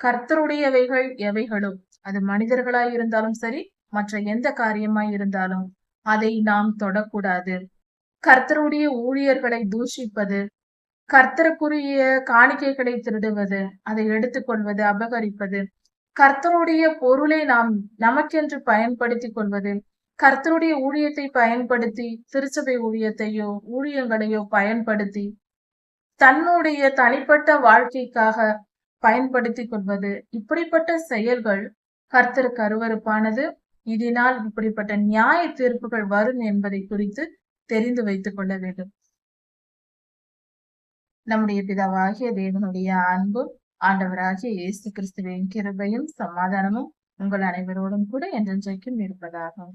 கர்த்தருடையவைகள் எவைகளும்? அது மனிதர்களாய் இருந்தாலும் சரி மற்ற எந்த காரியமாய் இருந்தாலும் அதை நாம் தொடக்கூடாது. கர்த்தருடைய ஊழியர்களை தூஷிப்பது கர்த்தருக்குரிய காணிக்கைகளை திருடுவது அதை எடுத்துக்கொள்வது அபகரிப்பது. கர்த்தருடைய பொருளை நாம் நமக்கென்று பயன்படுத்திக் கொள்வது கர்த்தருடைய ஊழியத்தை பயன்படுத்தி திருச்சபை ஊழியத்தையோ ஊழியங்களையோ பயன்படுத்தி தன்னுடைய தனிப்பட்ட வாழ்க்கைக்காக பயன்படுத்தி கொள்வது. இப்படிப்பட்ட செயல்கள் கர்த்தருக்கு அருவருப்பானது. இதனால் இப்படிப்பட்ட நியாய தீர்ப்புகள் வரும் என்பதை குறித்து தெரிந்து வைத்துக் கொள்ள வேண்டும். நம்முடைய பிதாவாகிய தேவனுடைய அன்பும் ஆண்டவராகிய இயேசு கிறிஸ்துவின் கிருபையும் சமாதானமும் உங்கள் அனைவரோடும் கூட என்றென்றைக்கும் இருப்பதாகும்.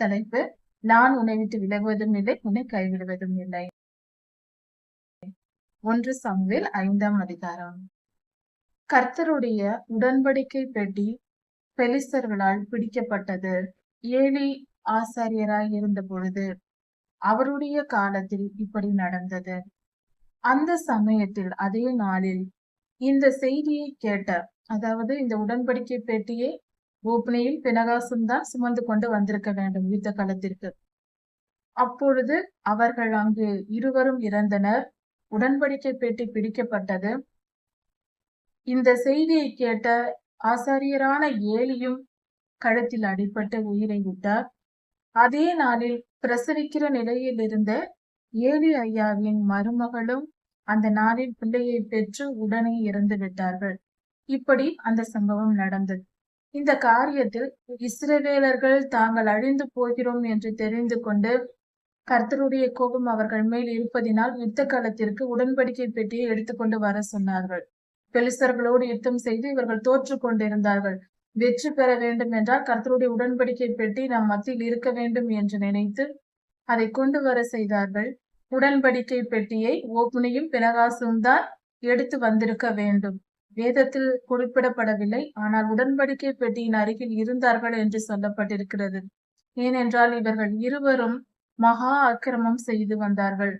தலைப்பு நான் உன்னை விட்டு விலகுவதும் இல்லை உன்னை கைவிடுவதும் இல்லை. ஒன்று சம்வேல் ஐந்தாம் அதிகாரம். கர்த்தருடைய உடன்படிக்கை பெட்டி பெலிஸ்தர்களால் பிடிக்கப்பட்டது. ஏழி ஆசாரியராய் இருந்த பொழுது அவருடைய காலத்தில் இப்படி நடந்தது. அந்த சமயத்தில் அதே நாளில் இந்த செய்தியை கேட்ட அதாவது இந்த உடன்படிக்கை பெட்டியை ஓப்பனையில் பினகாசும் தான் சுமந்து கொண்டு வந்திருக்க வேண்டும் யுத்த காலத்திற்கு அப்பொழுது அவர்கள் அங்கு இருவரும் இறந்தனர். உடன்படிக்கை பேட்டி பிடிக்கப்பட்டது. இந்த செய்தியை கேட்ட ஆசாரியரான ஏலியும் கழுத்தில் அடிபட்டு உயிரை விட்டார். அதே நாளில் பிரசவிக்கிற நிலையில் இருந்த ஏலி ஐயாவின் மருமகளும் அந்த நாளில் பிள்ளையை பெற்று உடனே இறந்து விட்டார்கள். இப்படி அந்த சம்பவம் நடந்தது. இந்த காரியத்தில் இஸ்ரவேலர்கள் தாங்கள் அழிந்து போகிறோம் என்று தெரிந்து கொண்டு கர்த்தருடைய கோபம் அவர்கள் மேல் இருப்பதினால் யுத்த காலத்திற்கு உடன்படிக்கை பெட்டியை எடுத்துக்கொண்டு வர சொன்னார்கள். பெலிசர்களோடு யுத்தம் செய்து இவர்கள் தோற்று கொண்டிருந்தார்கள். வெற்றி பெற வேண்டும் என்றால் கர்த்தருடைய உடன்படிக்கை பெட்டி நம் மத்தியில் இருக்க வேண்டும் என்று நினைத்து அதை கொண்டு வர செய்தார்கள். உடன்படிக்கை பெட்டியை ஓப்புனையும் பினகாசும் தான் எடுத்து வந்திருக்க வேண்டும். வேதத்தில் குறிப்பிடப்படவில்லை. ஆனால் உடன்படிக்கை பெட்டியின் அருகில் இருந்தார்கள் என்று சொல்லப்பட்டிருக்கிறது. ஏனென்றால் இவர்கள் இருவரும் மகா அக்கிரமம் செய்து வந்தார்கள்.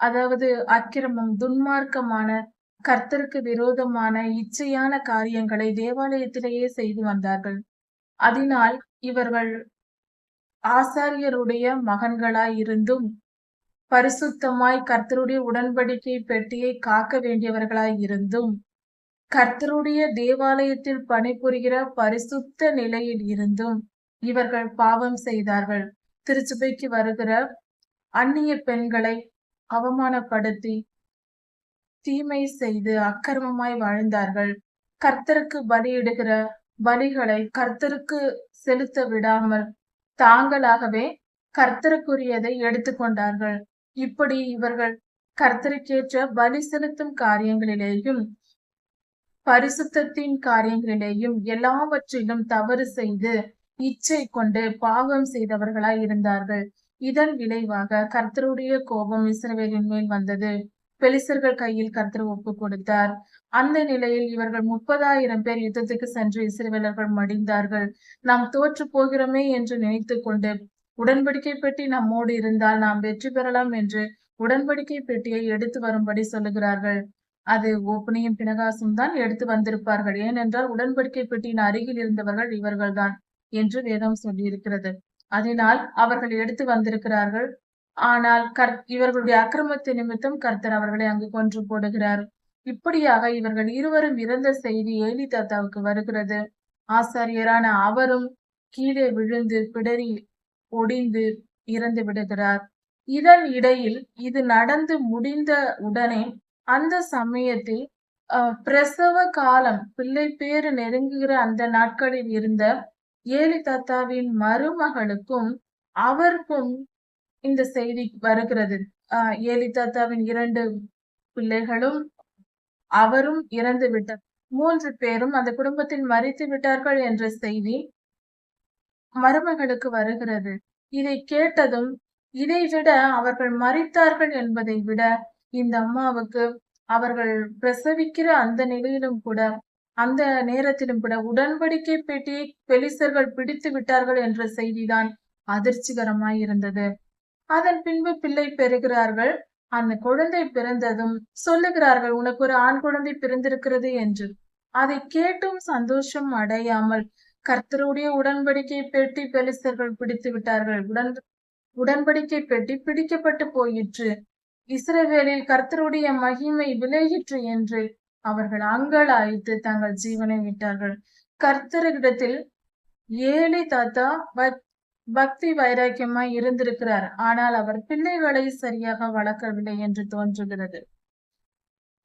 அதாவது அக்கிரமம் துன்மார்க்கமான கர்த்தருக்கு விரோதமான இச்சையான காரியங்களை தேவாலயத்திலேயே செய்து வந்தார்கள். அதனால் இவர்கள் ஆசாரியருடைய மகன்களாய் இருந்தும் பரிசுத்தமாய் கர்த்தருடைய உடன்படிக்கை பெட்டியை காக்க வேண்டியவர்களாய் இருந்தும் கர்த்தருடைய தேவாலயத்தில் பணிபுரிகிற பரிசுத்த நிலையில் இருந்தும் இவர்கள் பாவம் செய்தார்கள். திருச்சபைக்கு வருகிற அந்நிய பெண்களை அவமானப்படுத்தி தீமை செய்து அக்கிரமமாய் வாழ்ந்தார்கள். கர்த்தருக்கு பலியிடுகிற பலிகளை கர்த்தருக்கு செலுத்த விடாமல் தாங்களாகவே கர்த்தருக்குரியதை எடுத்துக்கொண்டார்கள் இப்படி இவர்கள் கர்த்தருக்கேற்ற பலி செலுத்தும் காரியங்களிலேயும் பரிசுத்தத்தின் காரியங்களிலேயும் எல்லாவற்றிலும் தவறு செய்து இச்சை கொண்டு பாவம் செய்தவர்களாய் இருந்தார்கள். இதன் விளைவாக கர்த்தருடைய கோபம் இஸ்ரவேலின் மேல் வந்தது. பெலிசர்கள் கையில் கர்த்தர் ஒப்பு கொடுத்தார். அந்த நிலையில் இவர்கள் முப்பதாயிரம் பேர் யுத்தத்துக்கு சென்று இஸ்ரவேலர்கள் மடிந்தார்கள். நாம் தோற்று போகிறோமே என்று நினைத்து கொண்டு உடன்படிக்கை பெட்டி நம்மோடு இருந்தால் நாம் வெற்றி பெறலாம் என்று உடன்படிக்கை பெட்டியை எடுத்து வரும்படி சொல்லுகிறார்கள். அது ஓப்பனையும் பினகாசும் தான் எடுத்து வந்திருப்பார்கள். ஏனென்றால் உடன்படிக்கை பெட்டியின் அருகில் இருந்தவர்கள் இவர்கள்தான். என்று வேதம் சொல்லியிருக்கிறது. அதனால் அவர்கள் எடுத்து வந்திருக்கிறார்கள். ஆனால் கர் இவர்களுடைய அக்கிரமத்து நிமித்தம் கர்த்தர் அவர்களை அங்கு கொன்று போடுகிறார். இப்படியாக இவர்கள் இருவரும் இறந்த செய்தி ஏலி தாத்தாவுக்கு வருகிறது. ஆசாரியரான அவரும் கீழே விழுந்து பிடரி ஒடிந்து இறந்து விடுகிறார். இதன் இடையில் இது நடந்து முடிந்த உடனே அந்த சமயத்தில் பிரசவ காலம் பிள்ளை பேரு நெருங்குகிற அந்த நாட்களில் இருந்த ஏழு தாத்தாவின் மருமகளுக்கும் அவருக்கும் இந்த செய்தி வருகிறது. ஆஹ் ஏலி தாத்தாவின் இரண்டு பிள்ளைகளும் அவரும் இறந்து விட்டார். மூன்று பேரும் அந்த குடும்பத்தில் மறித்து விட்டார்கள் என்ற செய்தி மருமகளுக்கு வருகிறது. இதை கேட்டதும் இதை விட அவர்கள் மறித்தார்கள் என்பதை விட இந்த அம்மாவுக்கு அவர்கள் பிரசவிக்கிற அந்த நிலையிலும் கூட அந்த நேரத்திலும் கூட உடன்படிக்கை பெட்டியை பெலிசர்கள் பிடித்து விட்டார்கள் என்ற செய்திதான் அதிர்ச்சிகரமாய் இருந்தது. அதன் பின்பு பிள்ளை பெறுகிறார்கள். அந்த குழந்தை பிறந்ததும் சொல்லுகிறார்கள் உனக்கு ஒரு ஆண் குழந்தை பிறந்திருக்கிறது என்று. அதை கேட்டும் சந்தோஷம் அடையாமல் கர்த்தருடைய உடன்படிக்கை பெட்டி பெலிஸ்தர்கள் பிடித்து விட்டார்கள். உடன் உடன்படிக்கை பெட்டி பிடிக்கப்பட்டு போயிற்று. இஸ்ரவேலில் கர்த்தருடைய மகிமை விலகிற்று என்று அவர்கள் அங்கலாய்த்து தங்கள் ஜீவனை விட்டார்கள். கர்த்தரிடத்தில் ஏழை தாத்தா பக்தி வைராக்கியமாய் இருந்திருக்கிறார். ஆனால் அவர் பிள்ளைகளை சரியாக வளர்க்கவில்லை என்று தோன்றுகிறது.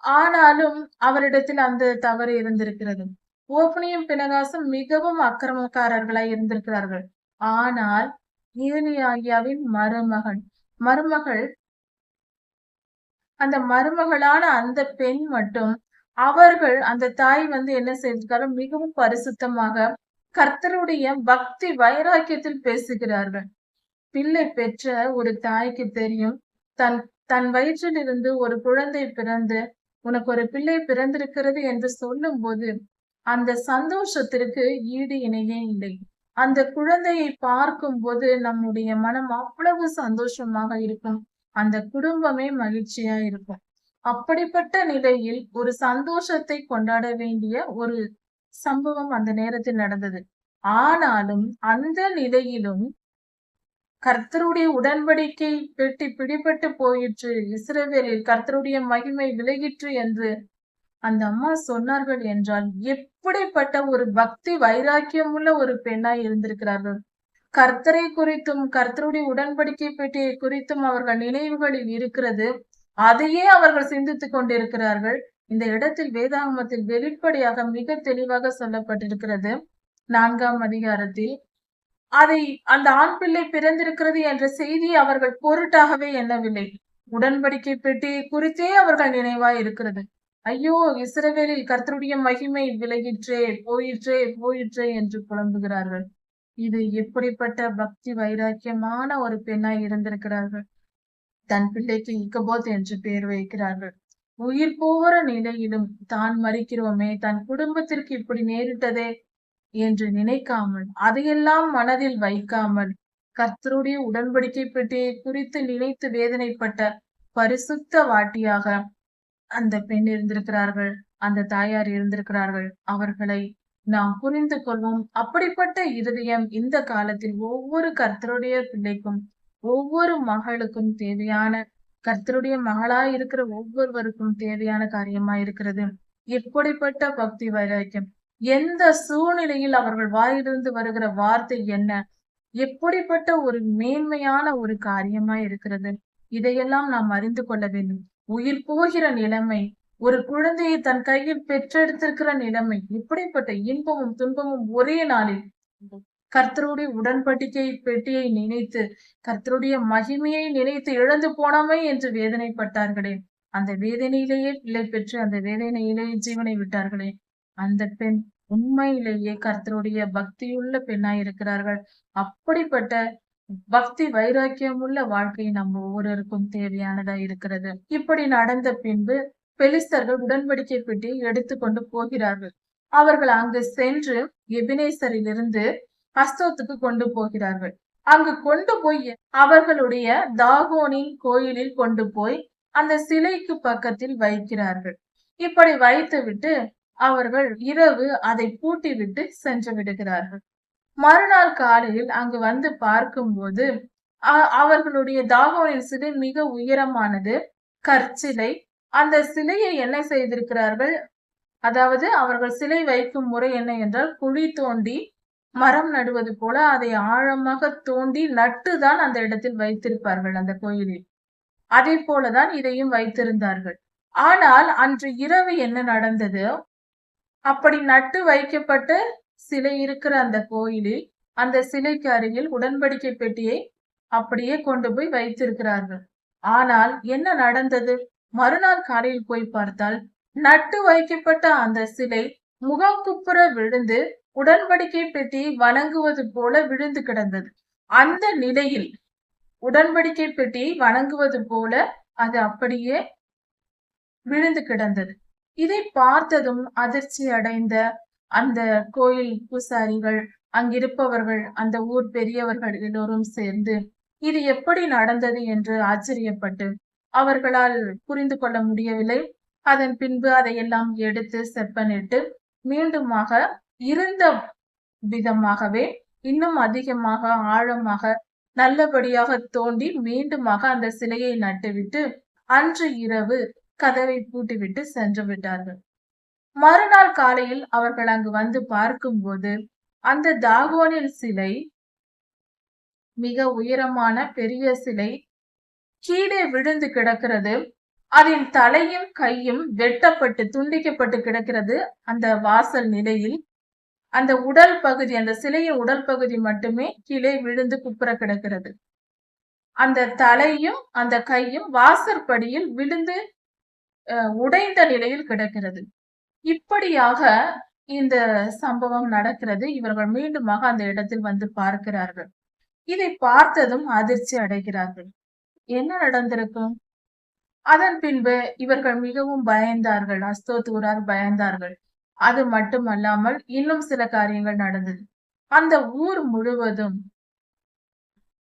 ஆனாலும் அவரிடத்தில் அந்த தவறு இருந்திருக்கிறது. ஓப்பனியும் பினகாசும் மிகவும் அக்கிரமக்காரர்களாய் இருந்திருக்கிறார்கள். ஆனால் ஈனியாகியாவின் மருமகன் மருமகள் அந்த மருமகளான அந்த பெண் மட்டும் அவர்கள் அந்த தாய் வந்து என்ன செய்திருக்காரு மிகவும் பரிசுத்தமாக கர்த்தருடைய பக்தி வைராக்கியத்தில் பேசுகிறார்கள். பிள்ளை பெற்ற ஒரு தாய்க்கு தெரியும். தன் தன் வயிற்றில் இருந்து ஒரு குழந்தை பிறந்து உனக்கு ஒரு பிள்ளை பிறந்திருக்கிறது என்று சொல்லும் போது அந்த சந்தோஷத்திற்கு ஈடு இணையே இல்லை. அந்த குழந்தையை பார்க்கும் போது நம்முடைய மனம் அவ்வளவு சந்தோஷமாக இருக்கும். அந்த குடும்பமே மகிழ்ச்சியா இருக்கும். அப்படிப்பட்ட நிலையில் ஒரு சந்தோஷத்தை கொண்டாட வேண்டிய ஒரு சம்பவம் அந்த நேரத்தில் நடந்தது. ஆனாலும் அந்த நிலையிலும் கர்த்தருடைய உடன்படிக்கை பெட்டி பிடிபட்டு போயிற்று. இஸ்ரேவேலில் கர்த்தருடைய மகிமை விலகிற்று என்று அந்த அம்மா சொன்னார்கள் என்றால் எப்படிப்பட்ட ஒரு பக்தி வைராக்கியம் உள்ள ஒரு பெண்ணாய் இருந்திருக்கிறார்கள். கர்த்தரை குறித்தும் கர்த்தருடைய உடன்படிக்கை பெட்டியை குறித்தும் அவர்கள் நினைவுகளில் இருக்கிறது. அதையே அவர்கள் சிந்தித்துக் கொண்டிருக்கிறார்கள். இந்த இடத்தில் வேதாகமத்தில் வெளிப்படையாக மிக தெளிவாக சொல்லப்பட்டிருக்கிறது. நான்காம் அதிகாரத்தில் அதை அந்த ஆண் பிள்ளை பிறந்திருக்கிறது என்ற செய்தி அவர்கள் பொருட்டாகவே எண்ணவில்லை. உடன்படிக்கை பெட்டியை குறித்தே அவர்கள் நினைவாய் இருக்கிறது ஐயோ இஸ்ரவேலில் கர்த்தருடைய மகிமை விலகிற்றே போயிற்றே போயிற்றே என்று புலம்புகிறார்கள். இது எப்படிப்பட்ட பக்தி வைராக்கியமான ஒரு பெண்ணாய் இருந்திருக்கிறார்கள். தன் பிள்ளைக்கு இக்கபோத் என்று பெயர் வைக்கிறார்கள். உயிர் போகிற நிலையிலும் தான் மறிக்கிறோமே தன் குடும்பத்திற்கு இப்படி நேரிட்டதே என்று நினைக்காமல் அதையெல்லாம் மனதில் வைக்காமல் கர்த்தருடைய உடன்படிக்கை பெட்டியை குறித்து நினைத்து வேதனைப்பட்ட பரிசுத்த வாட்டியாக அந்த பெண் இருந்திருக்கிறார்கள் அந்த தாயார் இருந்திருக்கிறார்கள். அவர்களை நாம் புரிந்து கொள்வோம். அப்படிப்பட்ட இருதயம் இந்த காலத்தில் ஒவ்வொரு கர்த்தருடைய பிள்ளைக்கும் ஒவ்வொரு மகளுக்கும் தேவையான கர்த்தருடைய மகளாய் இருக்கிற ஒவ்வொருவருக்கும் தேவையான காரியமா இருக்கிறது. எப்படிப்பட்ட பக்தி வைராக்கியம்? எந்த சூழ்நிலையில் அவர்கள் வாயிலிருந்து வருகிற வார்த்தை என்ன? எப்படிப்பட்ட ஒரு மேன்மையான ஒரு காரியமா இருக்கிறது? இதையெல்லாம் நாம் அறிந்து கொள்ள வேண்டும். உயிர் போகிற நிலைமை ஒரு குழந்தையை தன் கையில் பெற்றெடுத்திருக்கிற நிலைமை இப்படிப்பட்ட இன்பமும் துன்பமும் ஒரே நாளில் கர்த்தருடைய உடன்படிக்கை பெட்டியை நினைத்து கர்த்தருடைய மகிமையை நினைத்து இழந்து போனோமே என்று வேதனைப்பட்டார்களே. அந்த வேதனையிலேயே பிள்ளை பெற்று அந்த வேதனையிலேயே ஜீவனை விட்டார்களே. அந்த பெண் உண்மையிலேயே கர்த்தருடைய பக்தியுள்ள பெண்ணாய் இருக்கிறார்கள் அப்படிப்பட்ட பக்தி வைராக்கியமுள்ள வாழ்க்கை நம்ம ஒவ்வொருவருக்கும் தேவையானதா இருக்கிறது. இப்படி நடந்த பின்பு பெலிஸ்தர்கள் உடன்படிக்கை பெட்டியை எடுத்துக்கொண்டு போகிறார்கள். அவர்கள் அங்கு சென்று எபினேசரிலிருந்து அஸ்தோத்துக்கு கொண்டு போகிறார்கள். அங்கு கொண்டு போய் அவர்களுடைய தாகோனின் கோயிலில் கொண்டு போய் அந்த சிலைக்கு பக்கத்தில் வைக்கிறார்கள். இப்படி வைத்துவிட்டு அவர்கள் இரவு அதை பூட்டிவிட்டு சென்று விடுகிறார்கள். மறுநாள் காலையில் அங்கு வந்து பார்க்கும்போது அவர்களுடைய தாகோனின் சிலை மிக உயரமானது. கற்சிலை. அந்த சிலையை என்ன செய்திருக்கிறார்கள்? அதாவது அவர்கள் சிலை வைக்கும் முறை என்ன என்றால் குழி தோண்டி மரம் நடுவது போல அதை ஆழமாக தோண்டி நட்டுதான் அந்த இடத்தில் வைத்திருப்பார்கள் அந்த கோயிலில். அதே போலதான் இதையும் வைத்திருந்தார்கள். ஆனால் அன்று இரவு என்ன நடந்தது? அப்படி நட்டு வைக்கப்பட்ட சிலை இருக்கிற அந்த கோயிலில் அந்த சிலைக்கு அருகில் உடன்படிக்கை பெட்டியை அப்படியே கொண்டு போய் வைத்திருக்கிறார்கள். ஆனால் என்ன நடந்தது? மறுநாள் காலையில் போய் பார்த்தால் நட்டு வைக்கப்பட்ட அந்த சிலை முகக்குப்புற விழுந்து உடன்படிக்கை பெட்டி வணங்குவது போல விழுந்து கிடந்தது. அந்த நிலையில் உடன்படிக்கை பெட்டி வணங்குவது போல அது அப்படியே விழுந்து கிடந்தது. இதை பார்த்ததும் அதிர்ச்சி அடைந்த அந்த கோயில் பூசாரிகள் அங்கிருப்பவர்கள் அந்த ஊர் பெரியவர்கள் எல்லோரும் சேர்ந்து இது எப்படி நடந்தது? என்று ஆச்சரியப்பட்டு அவர்களால் புரிந்து கொள்ள முடியவில்லை. அதன் பின்பு அதையெல்லாம் எடுத்து செப்பனிட்டு மீண்டுமாக இருந்த விதமாகவே இன்னும் அதிகமாக ஆழமாக நல்லபடியாக தோண்டி மீண்டுமாக அந்த சிலையை நட்டுவிட்டு அன்று இரவு கதவை பூட்டிவிட்டு சென்று விட்டார்கள். மறுநாள் காலையில் அவர்கள் அங்கு வந்து பார்க்கும்போது அந்த தாகோனில் சிலை மிக உயரமான பெரிய சிலை கீழே விழுந்து கிடக்கிறது. அதன் தலையும் கையும் வெட்டப்பட்டு துண்டிக்கப்பட்டு கிடக்கிறது அந்த வாசல் நிலையில். அந்த உடல் பகுதி அந்த சிலையின் உடல் பகுதி மட்டுமே கீழே விழுந்து குப்புற கிடக்கிறது. அந்த தலையும் அந்த கையும் வாசற்படியில் விழுந்து உடைந்த நிலையில் கிடக்கிறது. இப்படியாக இந்த சம்பவம் நடக்கிறது. இவர்கள் மீண்டுமாக அந்த இடத்தில் வந்து பார்க்கிறார்கள். இதை பார்த்ததும் அதிர்ச்சி அடைகிறார்கள். என்ன நடந்திருக்கும்? அதன் பின்பு இவர்கள் மிகவும் பயந்தார்கள். அஸ்தோத்தூரார் பயந்தார்கள். அது மட்டுமல்லாமல் இன்னும் சில காரியங்கள் நடந்தது. அந்த ஊர் முழுவதும்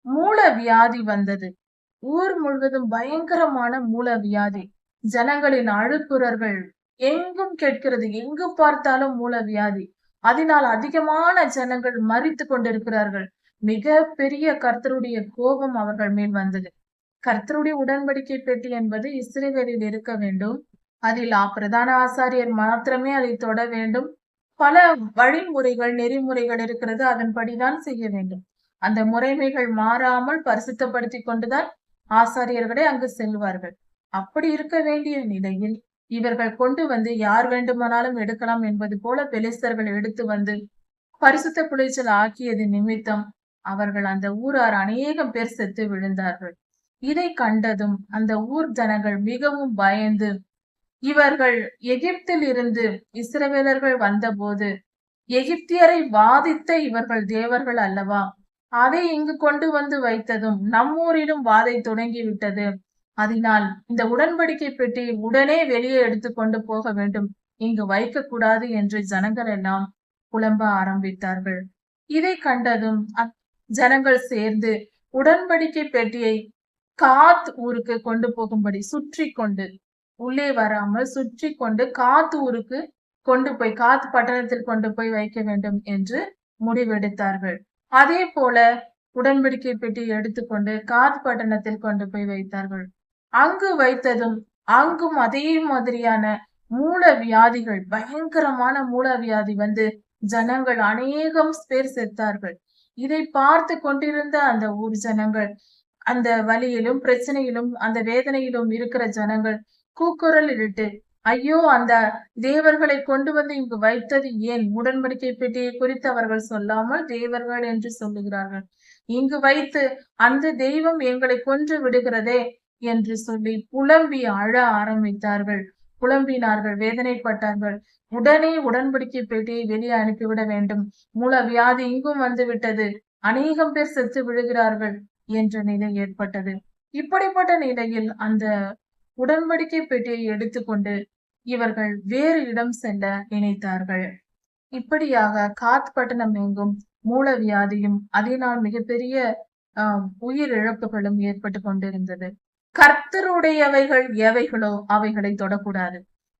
மூல வியாதி வந்தது. ஊர் முழுவதும் பயங்கரமான மூல வியாதி. ஜனங்களின் அழுக்குறர்கள் எங்கும் கேட்கிறது எங்கு பார்த்தாலும் மூல வியாதி. அதனால் அதிகமான ஜனங்கள் மறித்து கொண்டிருக்கிறார்கள். மிக பெரிய கர்த்தருடைய கோபம் அவர்கள் மேல் வந்தது. கர்த்தருடைய உடன்படிக்கை பெட்டி என்பது இஸ்ரேவேலில் இருக்க வேண்டும். அதில் பிரதான ஆசாரியர் மாத்திரமே அதை தொட வேண்டும். பல வழிமுறைகள் நெறிமுறைகள் இருக்கிறது. அதன்படிதான் செய்ய வேண்டும். அந்த முறைமைகள் மாறாமல் பரிசுத்தப்படுத்தி கொண்டுதான் ஆசாரியர்களே அங்கு செல்வார்கள். அப்படி இருக்க வேண்டிய நிலையில் இவர்கள் கொண்டு வந்து யார் வேண்டுமானாலும் எடுக்கலாம் என்பது போல பெலிஸ்தர்கள் எடுத்து வந்து பரிசுத்த குளிச்சல் ஆக்கியது நிமித்தம் அவர்கள் அந்த ஊரார் அநேகம் பேர் செத்து விழுந்தார்கள். இதை கண்டதும் அந்த ஊர் ஜனங்கள் மிகவும் பயந்து இவர்கள் எகிப்தில் இருந்து இஸ்ரவேலர்கள் வந்தபோது எகிப்தியரை வாதித்த இவர்கள் தேவர்கள் அல்லவா? அதை இங்கு கொண்டு வந்து வைத்ததும் நம்மூரிலும் வாதை தொடங்கி விட்டது அதனால் இந்த உடன்படிக்கை பெட்டி உடனே வெளியே எடுத்து கொண்டு போக வேண்டும். இங்கு வைக்க கூடாது என்று ஜனங்கள் எல்லாம் புலம்ப ஆரம்பித்தார்கள். இதை கண்டதும் ஜனங்கள் சேர்ந்து உடன்படிக்கை பெட்டியை காத் ஊருக்கு கொண்டு போகும்படி சுற்றி கொண்டு உள்ளே வராமல் சுற்றி கொண்டு காத்து ஊருக்கு கொண்டு போய் காத்து பட்டணத்தில் கொண்டு போய் வைக்க வேண்டும் என்று முடிவெடுத்தார்கள். அதே போல உடன்படிக்கை பெட்டி எடுத்துக்கொண்டு காத்து பட்டணத்தில் கொண்டு போய் வைத்தார்கள். அங்கு வைத்ததும் அங்கும் அதே மாதிரியான மூல வியாதிகள் பயங்கரமான மூல வியாதி வந்து ஜனங்கள் அநேகம் பேர் செத்தார்கள். இதை பார்த்து கொண்டிருந்த அந்த ஊர் ஜனங்கள் அந்த வழியிலும் பிரச்சனையிலும் அந்த வேதனையிலும் இருக்கிற ஜனங்கள் கூக்குரலிட்டு ஐயோ அந்த தேவர்களை கொண்டு வந்து இங்கு வைத்தது ஏன்? உடன்படிக்கை பெட்டியை குறித்து அவர்கள் சொல்லாமல் தேவர்கள் என்று சொல்லுகிறார்கள். இங்கு வைத்து அந்த தெய்வம் எங்களை கொன்று விடுகிறதே என்று சொல்லி புலம்பி அழ ஆரம்பித்தார்கள். புலம்பினார்கள் வேதனைப்பட்டார்கள். உடனே உடன்படிக்கை பெட்டியை வெளியே அனுப்பிவிட வேண்டும். மூல வியாதி இங்கும் வந்து விட்டது. அநேகம் பேர் செத்து விழுகிறார்கள் என்ற நிலை ஏற்பட்டது. இப்படிப்பட்ட நிலையில் அந்த உடன்படிக்கை பெட்டியை எடுத்துக்கொண்டு இவர்கள் வேறு இடம் செல்ல நினைத்தார்கள். இப்படியாக காத் பட்டணம் எங்கும் மூல வியாதியும் அதனால் மிகப்பெரிய உயிர் இழப்புகளும் ஏற்பட்டு கொண்டிருந்தது. கர்த்தருடையவைகள் எவைகளோ அவைகளை தொடக்கூடாது.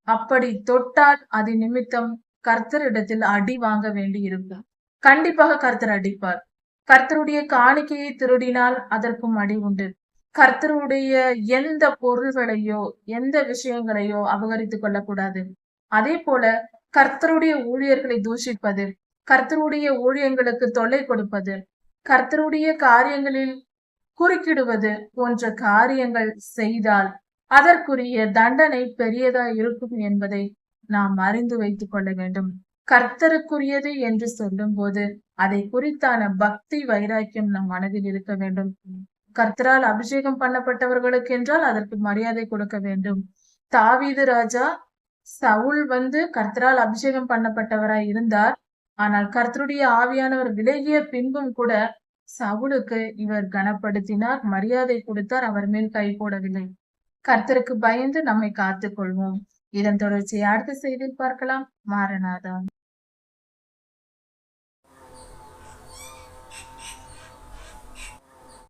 அப்படி தொட்டால் அது நிமித்தம் கர்த்தரிடத்தில் அடி வாங்க வேண்டி இருக்கும் கண்டிப்பாக கர்த்தர் அடிப்பார். கர்த்தருடைய காணிக்கையை திருடினால் அதற்கும் அடி உண்டு. கர்த்தருடைய எந்த பொருள்களையோ எந்த விஷயங்களையோ அபகரித்துக் கொள்ளக்கூடாது. அதே போல கர்த்தருடைய ஊழியர்களை தூஷிப்பது கர்த்தருடைய ஊழியங்களுக்கு தொல்லை கொடுப்பது கர்த்தருடைய காரியங்களில் குறுக்கிடுவது போன்ற காரியங்கள் செய்தால் அதற்குரிய தண்டனை பெரியதா இருக்கும் என்பதை நாம் அறிந்து வைத்துக் கொள்ள வேண்டும். கர்த்தருக்குரியது என்று சொல்லும் போது அதை குறித்தான பக்தி வைராக்கியம் நம் மனதில் இருக்க வேண்டும். கர்த்தரால் அபிஷேகம் பண்ணப்பட்டவர்களுக்கு என்றால் அதற்கு மரியாதை கொடுக்க வேண்டும். தாவீது ராஜா சவுல் வந்து கர்த்தரால் அபிஷேகம் பண்ணப்பட்டவராய் இருந்தார். ஆனால் கர்த்தருடைய ஆவியானவர் விலகிய பின்பும் கூட சவுலுக்கு இவர் கனப்படுத்தினார் மரியாதை கொடுத்தார் அவர் மேல் கை போடவில்லை. கர்த்தருக்கு பயந்து நம்மை காத்துக் கொள்வோம் இதன் தொடர்ச்சியை அடுத்த செய்தியில் பார்க்கலாம். மாரநாதா.